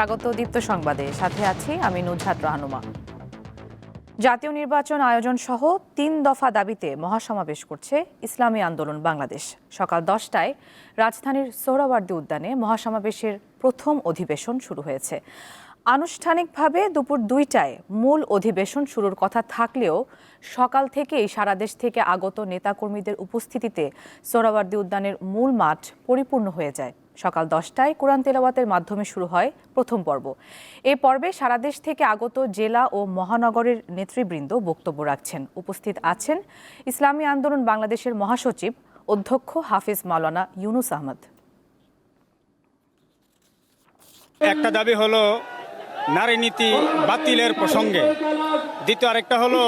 স্বাগত দীপ্ত সংবাদে। সাথে আছি আমি নুজহাত রাহনুমা জাতীয় নির্বাচন আয়োজন সহ তিন দফা দাবিতে মহাসমাবেশ করছে ইসলামী আন্দোলন বাংলাদেশ। সকাল দশটায় রাজধানীর সোহরাওয়ার্দী উদ্যানে মহাসমাবেশের প্রথম অধিবেশন শুরু হয়েছে। আনুষ্ঠানিকভাবে দুপুর দুইটায় মূল অধিবেশন শুরুর কথা থাকলেও সকাল থেকেই সারা দেশ থেকে আগত নেতাকর্মীদের উপস্থিতিতে সোহরাওয়ার্দী উদ্যানের মূল মাঠ পরিপূর্ণ হয়ে যায়। সকাল দশটায় কোরআন তেলাওয়াতের মাধ্যমে শুরু হয় প্রথম পর্ব। এ পর্বে সারা দেশ থেকে আগত জেলা ও মহানগরের নেতৃবৃন্দ বক্তব্য রাখছেন। উপস্থিত আছেন ইসলামী আন্দোলন বাংলাদেশের মহাসচিব অধ্যক্ষ হাফিজ মাওলানা ইউনুস আহমদ। একটা দাবি হলো নারী নীতি বাতিলের প্রসঙ্গে। দ্বিতীয় আরেকটা হলো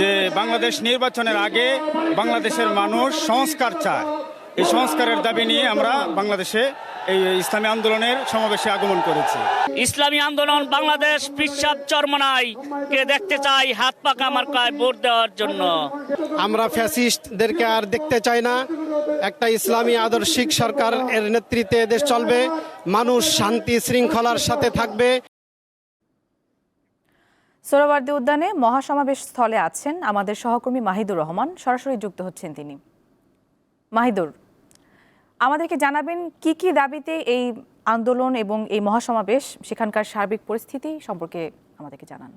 যে বাংলাদেশ নির্বাচনের আগে বাংলাদেশের মানুষ সংস্কার চায়। এই সংস্কারের দাবি নিয়ে আমরা বাংলাদেশে এই ইসলামী আন্দোলনের সমাবেশে আগমন করেছি। ইসলামী আন্দোলন বাংলাদেশ পিসাব চরমনাই কে দেখতে চাই হাত পাকা মার্কায় ভোট দেওয়ার জন্য। আমরা ফ্যাসিস্টদেরকে আর দেখতে চাই না। একটা ইসলামী আদর্শিক সরকার এর নেতৃত্বে দেশ চলবে। মানুষ শান্তি শৃঙ্খলার সাথে থাকবে। সোহরাওয়ার্দী উদ্যানে মহাসমাবেশ স্থলে আছেন আমাদের সহকর্মী মাহিদুর রহমান। সরাসরি যুক্ত হচ্ছেন তিনি। মাহিদুর আমাদেরকে জানাবেন কি কি দাবিতে এই আন্দোলন এবং এই মহাসমাবেশ, সেখানকার সার্বিক পরিস্থিতি সম্পর্কে আমাদেরকে জানান।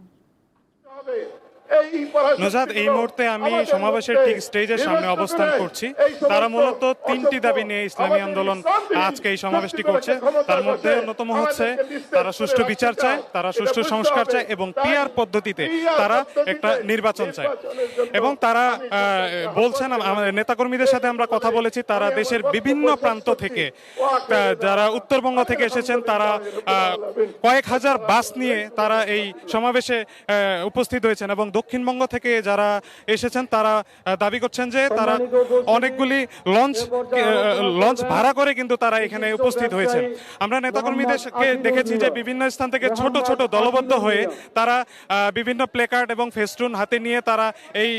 নজাদ এই মুহূর্তে আমি সমাবেশের ঠিক স্টেজের সামনে অবস্থান করছি। তারা মূলত তিনটি দাবি নিয়ে ইসলামী আন্দোলন আজকে এই সমাবেশটি করছে তার মধ্যে অন্যতম হচ্ছে তারা সুষ্ঠু বিচার চায়। তারা সুষ্ঠু সংস্কার চায় এবং পিয়ার পদ্ধতিতে তারা একটা নির্বাচন চায়। এবং তারা বলছেন আমাদের নেতাকর্মীদের সাথে আমরা কথা বলেছি তারা দেশের বিভিন্ন প্রান্ত থেকে যারা উত্তরবঙ্গ থেকে এসেছেন তারা আহ, কয়েক হাজার বাস নিয়ে তারা এই সমাবেশে উপস্থিত হয়েছেন এবং দক্ষিণবঙ্গ থেকে যারা এসেছেন তারা দাবি করছেন যে তারা অনেকগুলি লঞ্চ লঞ্চ ভাড়া করে কিন্তু তারা এখানে উপস্থিত হয়েছেন। আমরা নেতাকর্মীদেরকে দেখেছি যে বিভিন্ন স্থান থেকে ছোট ছোট দলবদ্ধ হয়ে তারা বিভিন্ন প্লেকার্ড এবং ফেস্টুন হাতে নিয়ে তারা এই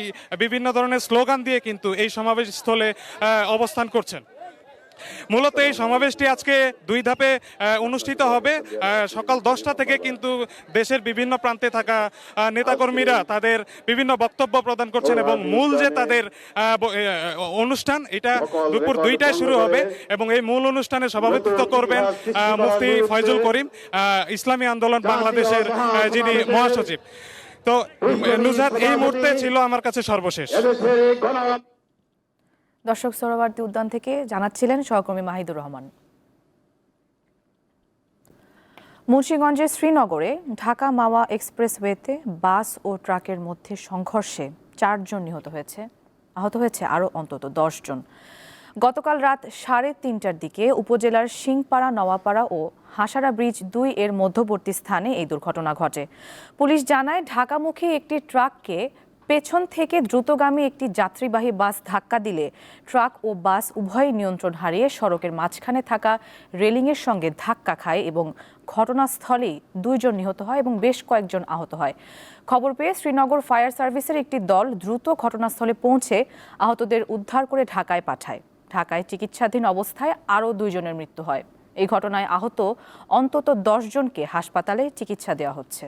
বিভিন্ন ধরনের স্লোগান দিয়ে কিন্তু এই সমাবেশ স্থলে অবস্থান করছেন। মূলত এই সমাবেশটি আজকে দুই ধাপে অনুষ্ঠিত হবে। সকাল দশটা থেকে কিন্তু দেশের বিভিন্ন প্রান্তে থাকা নেতাকর্মীরা তাদের বিভিন্ন বক্তব্য প্রদান করছেন এবং মূল যে তাদের অনুষ্ঠান, এটা দুপুর দুইটায় শুরু হবে এবং এই মূল অনুষ্ঠানে সভাপতিত্ব করবেন মুফতি ফয়জুল করিম ইসলামী আন্দোলন বাংলাদেশের যিনি মহাসচিব। তো নুজাদ এই মুহূর্তে ছিল আমার কাছে সর্বশেষ। দর্শক সোহরাওয়ার্দী উদ্যান থেকে জানাচ্ছিলেন সহকর্মী মাহিদুর রহমান। মুন্সিগঞ্জের শ্রীনগরে ঢাকা মাওয়া এক্সপ্রেসওয়েতে বাস ও ট্রাকের মধ্যে সংঘর্ষে চারজন নিহত হয়েছে, আহত হয়েছে আরও অন্তত জন গতকাল রাত সাড়ে তিনটার দিকে উপজেলার সিংপাড়া নওয়াপাড়া ও হাসারা ব্রিজ দুই এর মধ্যবর্তী স্থানে এই দুর্ঘটনা ঘটে। পুলিশ জানায়, ঢাকামুখী একটি ট্রাককে পেছন থেকে দ্রুতগামী একটি যাত্রীবাহী বাস ধাক্কা দিলে ট্রাক ও বাস উভয়ই নিয়ন্ত্রণ হারিয়ে সড়কের মাঝখানে থাকা রেলিংয়ের সঙ্গে ধাক্কা খায় এবং ঘটনাস্থলেই দুইজন নিহত হয় এবং বেশ কয়েকজন আহত হয়। খবর পেয়ে শ্রীনগর ফায়ার সার্ভিসের একটি দল দ্রুত ঘটনাস্থলে পৌঁছে আহতদের উদ্ধার করে ঢাকায় পাঠায়। ঢাকায় চিকিৎসাধীন অবস্থায় আরও দুইজনের মৃত্যু হয়। এই ঘটনায় আহত অন্তত দশ জনকে হাসপাতালে চিকিৎসা দেওয়া হচ্ছে।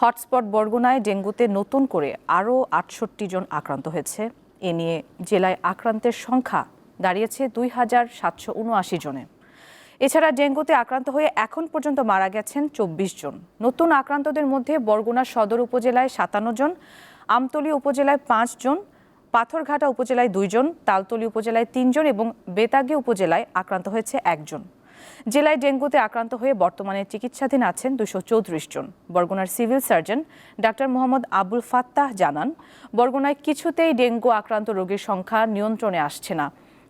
হটস্পট বরগুনায় ডেঙ্গুতে নতুন করে আরও আটষট্টি জন আক্রান্ত হয়েছে। এ নিয়ে জেলায় আক্রান্তের সংখ্যা দাঁড়িয়েছে দুই হাজার সাতশো উনআশি জনে। এছাড়া ডেঙ্গুতে আক্রান্ত হয়ে এখন পর্যন্ত মারা গেছেন চব্বিশ জন। নতুন আক্রান্তদের মধ্যে বরগুনা সদর উপজেলায় সাতান্ন জন, আমতলী উপজেলায় পাঁচ জন, পাথরঘাটা উপজেলায় দুইজন তালতলী উপজেলায় তিনজন এবং বেতাগী উপজেলায় আক্রান্ত হয়েছে একজন জেলায় ডেঙ্গুতে আক্রান্ত হয়ে বর্তমানে চিকিৎসাধীন আছেন দুশো চৌত্রিশ জন। বরগুনার civil surgeon doctor Mohammad Abul Fattah জানান, বরগুনায় কিছুতেই ডেঙ্গু আক্রান্ত রোগীর সংখ্যা নিয়ন্ত্রণে আসছে না।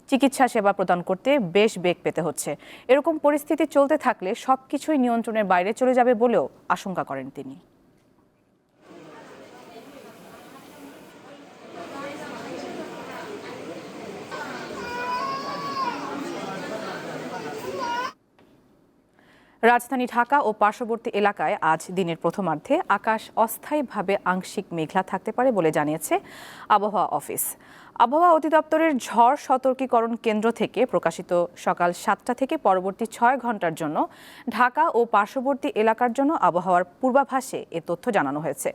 চিকিৎসা সেবা প্রদান করতে বেশ বেগ পেতে হচ্ছে। এরকম পরিস্থিতি চলতে থাকলে সবকিছুই নিয়ন্ত্রণের বাইরে চলে যাবে বলেও আশঙ্কা করেন তিনি। রাজধানী ঢাকা ও পার্শ্ববর্তী এলাকায় আজ দিনের প্রথমার্ধে আকাশ অস্থায়ীভাবে আংশিক মেঘলা থাকতে পারে বলে জানিয়েছে আবহাওয়া অফিস। আবহাওয়া অধিদপ্তরের ঝড় সতর্কীকরণ কেন্দ্র থেকে প্রকাশিত সকাল সাতটা থেকে পরবর্তী ছয় ঘণ্টার জন্য ঢাকা ও পার্শ্ববর্তী এলাকার জন্য আবহাওয়ার পূর্বাভাসে এ তথ্য জানানো হয়েছে।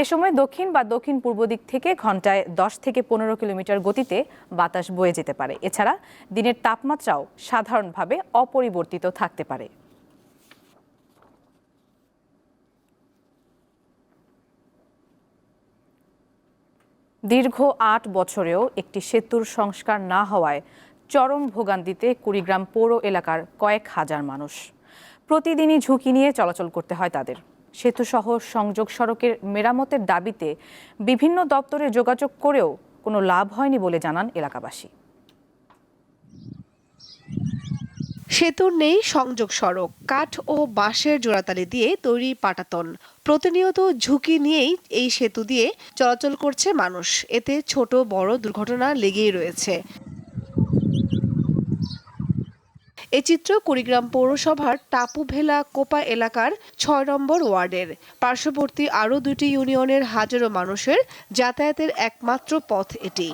এ সময় দক্ষিণ বা দক্ষিণ পূর্ব দিক থেকে ঘন্টায় দশ থেকে পনেরো কিলোমিটার গতিতে বাতাস বয়ে যেতে পারে। এছাড়া দিনের তাপমাত্রাও সাধারণভাবে অপরিবর্তিত থাকতে পারে। দীর্ঘ আট বছরেও একটি সেতুর সংস্কার না হওয়ায় চরম ভোগান্তিতে কুড়িগ্রাম পৌর এলাকার কয়েক হাজার মানুষ। প্রতিদিনই ঝুঁকি নিয়ে চলাচল করতে হয় তাদের। সেতুসহ সংযোগ সড়কের মেরামতের দাবিতে বিভিন্ন দপ্তরে যোগাযোগ করেও কোনো লাভ হয়নি বলে জানান এলাকাবাসী। সেতুর নেই সংযোগ সড়ক, কাঠ ও বাঁশের জোড়াতালি দিয়ে তৈরি পাটাতন। প্রতিনিয়ত ঝুঁকি নিয়েই এই সেতু দিয়ে চলাচল করছে মানুষ। এতে ছোট, বড় দুর্ঘটনা লেগেই রয়েছে। এ চিত্র কুড়িগ্রাম পৌরসভার টাপুভেলা কোপা এলাকার ছয় নম্বর ওয়ার্ডের। পার্শ্ববর্তী আরও দুটি ইউনিয়নের হাজারো মানুষের যাতায়াতের একমাত্র পথ এটি।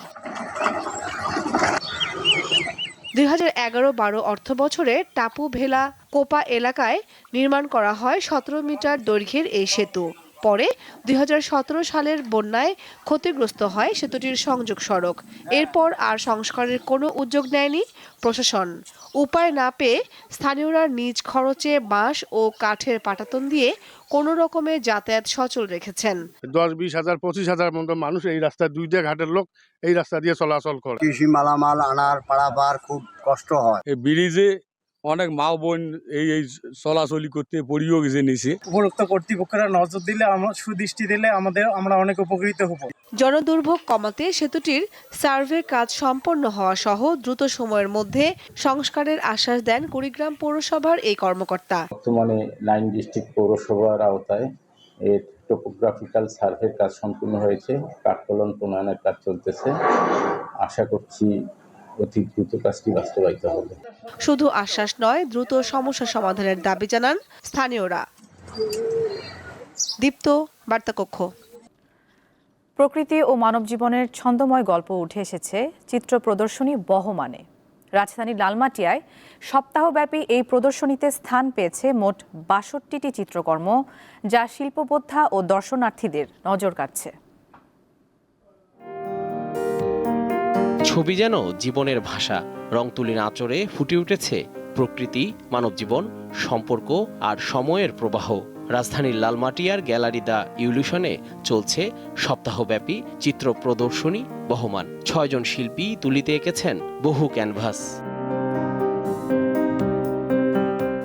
দুই হাজার এগারো বারো অর্থ বছরে টাপু ভেলা কোপা এলাকায় নির্মাণ করা হয় সতেরো মিটার দৈর্ঘ্যের এই সেতু। পরে দু হাজার সতেরো সালের বন্যায় ক্ষতিগ্রস্ত হয় সেতুটির সংযোগ সড়ক। এরপর আর সংস্কারের কোনো উদ্যোগ নেয়নি প্রশাসন। উপায় না পেয়ে স্থানীয়রা নিজ খরচে বাঁশ ও কাঠের পাটাতন দিয়ে কোনো রকমে যাতায়াত সচল রেখেছেন। দশ বিশ হাজার পঁচিশ হাজার মতো মানুষ এই রাস্তায় দুইটা ঘাটের লোক এই রাস্তা দিয়ে চলাচল করে। কৃষি মালামাল আনার পারাপার খুব কষ্ট হয়। এই ব্রিজে অনেক মা বোন এই এই চলাচলি করতে পড়িও গেছে নিচে উপরোক্ত কর্তৃপক্ষরা নজর দিলে আমরা সুদৃষ্টি দিলে আমাদের আমরা অনেক উপকৃত হব। জনদুর্ভোগ কমাতে সেতুটির সার্ভে কাজ সম্পন্ন হওয়া সহ দ্রুত সময়ের মধ্যে সংস্কারের আশ্বাস দেন কুড়িগ্রাম পৌরসভার এই কর্মকর্তা। বর্তমানে লাইন ডিস্ট্রিক্ট পৌরসভার আওতায় এর টোপোগ্রাফিক্যাল সার্ভের কাজ সম্পূর্ণ হয়েছে। কাঠকলন প্রণয়নের কাজ চলতেছে। আশা করছি অতি দ্রুত কাজটি বাস্তবায়িত হবে। শুধু আশ্বাস নয় দ্রুত সমস্যা সমাধানের দাবি জানান স্থানীয়রা। দীপ্ত বার্তাকক্ষ। প্রকৃতি ও মানব জীবনের ছন্দময় গল্প উঠে এসেছে চিত্র প্রদর্শনী বহমানে। রাজধানীর লালমাটিয়ায় সপ্তাহব্যাপী এই প্রদর্শনীতে স্থান পেয়েছে মোট বাষট্টিটি চিত্রকর্ম যা শিল্পবোদ্ধা ও দর্শনার্থীদের নজর কাটছে ছবি যেন জীবনের ভাষা রং তুলির আঁচড়ে ফুটে উঠেছে প্রকৃতি মানবজীবন সম্পর্ক আর সময়ের প্রবাহ। রাজধানীর লালমাটিয়ার গ্যালারি দ্য ইউলিউশনে চলছে সপ্তাহব্যাপী চিত্র প্রদর্শনী বহমান। ছয়জন শিল্পী তুলিতে এঁকেছেন বহু ক্যানভাস।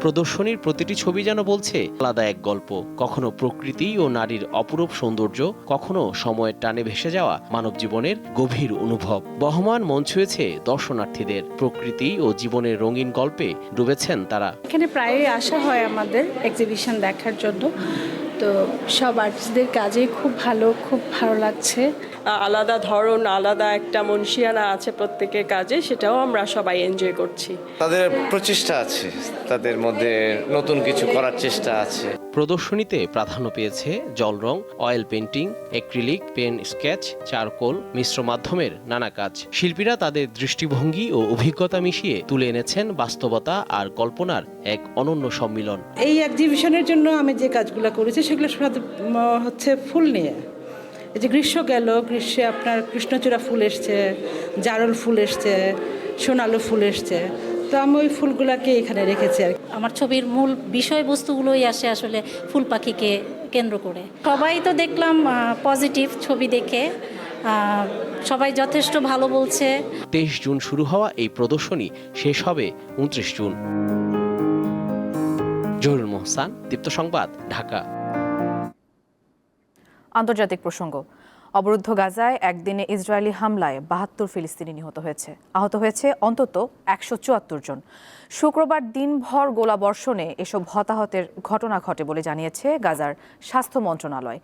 প্রদর্শনীর প্রতিটি ছবি যেন বলছে, আলাদা এক গল্প। কখনো প্রকৃতি ও নারীর অপরূপ সৌন্দর্য, কখনো সময়ের টানে ভেসে যাওয়া মানব জীবনের গভীর অনুভব। বহমান মন ছুঁয়েছে দর্শনার্থীদের। প্রকৃতি ও জীবনের রঙিন গল্পে ডুবেছেন তারা। এখানে প্রায়ই আসা হয় আমাদের এক্সিবিশন দেখার জন্য। তো সব আর্টিস্টদের কাজে খুব ভালো খুব ভালো লাগছে। আলাদা ধরন আলাদা একটা মনসিয়ানা আছে প্রত্যেকের কাজে সেটাও আমরা সবাই এনজয় করছি। তাদের প্রচেষ্টা আছে তাদের মধ্যে নতুন কিছু করার চেষ্টা আছে। প্রদর্শনীতে প্রাধান্য পেয়েছে জল রং, oil painting acrylic, pen sketch, charcoal, মিশ্র মাধ্যমের নানা কাজ। শিল্পীরা তাদের দৃষ্টিভঙ্গি ও অভিজ্ঞতা মিশিয়ে তুলে এনেছেন বাস্তবতা আর কল্পনার এক অনন্য সম্মিলন। এই এক্সিবিশনের জন্য আমি যে কাজগুলো করেছি, সেগুলো হচ্ছে ফুল নিয়ে। এই যে গ্রীষ্ম গেল, গ্রীষ্মে আপনার কৃষ্ণচূড়া ফুল এসছে, জারল ফুল এসছে, সোনালু ফুল এসছে। তো আমি ওই ফুলগুলাকে এখানে রেখেছি আর আমার ছবির মূল বিষয়বস্তুগুলোই আসে আসলে ফুল পাখিকে কেন্দ্র করে। সবাই তো দেখলাম পজিটিভ ছবি দেখে। সবাই যথেষ্ট ভালো বলছে। তেইশ জুন শুরু হওয়া এই প্রদর্শনী শেষ হবে উনত্রিশ জুন। জহুরুল মোহসান দীপ্ত সংবাদ ঢাকা। আন্তর্জাতিক প্রসঙ্গ। অবরুদ্ধ গাজায় একদিনে ইসরায়েলি হামলায় বাহাত্তর ফিলিস্তিনি নিহত হয়েছে। আহত হয়েছে অন্তত একশো চুয়াত্তর জন। শুক্রবার দিনভর গোলাবর্ষণে এসব হতাহতের ঘটনা ঘটে বলে জানিয়েছে গাজার স্বাস্থ্য মন্ত্রণালয়।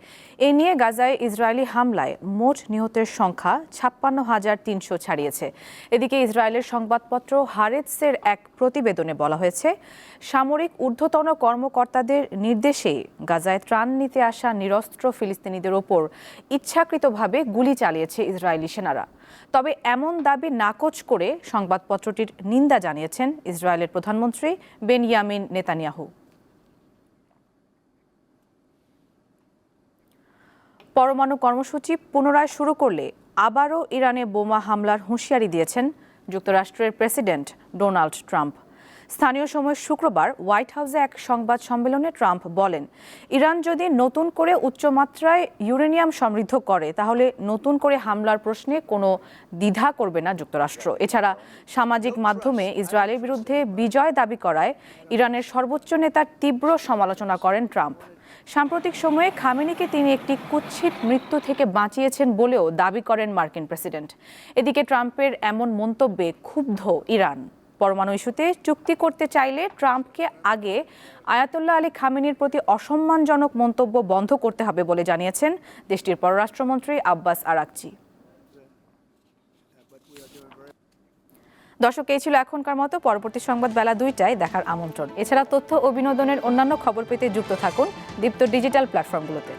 এ নিয়ে গাজায় ইসরায়েলি হামলায় মোট নিহতের সংখ্যা ছাপ্পান্ন হাজার তিনশো ছাড়িয়েছে। এদিকে ইসরায়েলের সংবাদপত্র হারেতসের এক প্রতিবেদনে বলা হয়েছে, সামরিক ঊর্ধ্বতন কর্মকর্তাদের নির্দেশে গাজায় ত্রাণ নিতে আসা নিরস্ত্র ফিলিস্তিনিদের ওপর ইচ্ছাকৃতভাবে গুলি চালিয়েছে ইসরায়েলি সেনারা। তবে এমন দাবি নাকচ করে সংবাদপত্রটির নিন্দা জানিয়েছেন ইসরায়েলের প্রধানমন্ত্রী বেনিয়ামিন নেতানিয়াহু। পরমাণু কর্মসূচি পুনরায় শুরু করলে আবারও ইরানে বোমা হামলার হুঁশিয়ারি দিয়েছেন যুক্তরাষ্ট্রের প্রেসিডেন্ট ডোনাল্ড ট্রাম্প। স্থানীয় সময় শুক্রবার হোয়াইট হাউসে এক সংবাদ সম্মেলনে ট্রাম্প বলেন, ইরান যদি নতুন করে উচ্চমাত্রায় ইউরেনিয়াম সমৃদ্ধ করে, তাহলে নতুন করে হামলার প্রশ্নে কোনো দ্বিধা করবে না যুক্তরাষ্ট্র। এছাড়া সামাজিক মাধ্যমে ইসরায়েলের বিরুদ্ধে বিজয় দাবি করায় ইরানের সর্বোচ্চ নেতার তীব্র সমালোচনা করেন ট্রাম্প। সাম্প্রতিক সময়ে খামেনিকে তিনি একটি কুৎসিত মৃত্যু থেকে বাঁচিয়েছেন বলেও দাবি করেন মার্কিন প্রেসিডেন্ট। এদিকে ট্রাম্পের এমন মন্তব্যে ক্ষুব্ধ ইরান। পরমাণু ইস্যুতে চুক্তি করতে চাইলে ট্রাম্পকে আগে আয়াতুল্লাহ আলী খামেনির প্রতি অসম্মানজনক মন্তব্য বন্ধ করতে হবে বলে জানিয়েছেন দেশটির পররাষ্ট্রমন্ত্রী আব্বাস আরাকচি। দর্শক, এই ছিল এখনকার মতো। পরবর্তী সংবাদ বেলা দুইটায় দেখার আমন্ত্রণ। এছাড়া তথ্য ও বিনোদনের অন্যান্য খবর পেতে যুক্ত থাকুন দীপ্ত ডিজিটাল প্ল্যাটফর্মগুলোতে।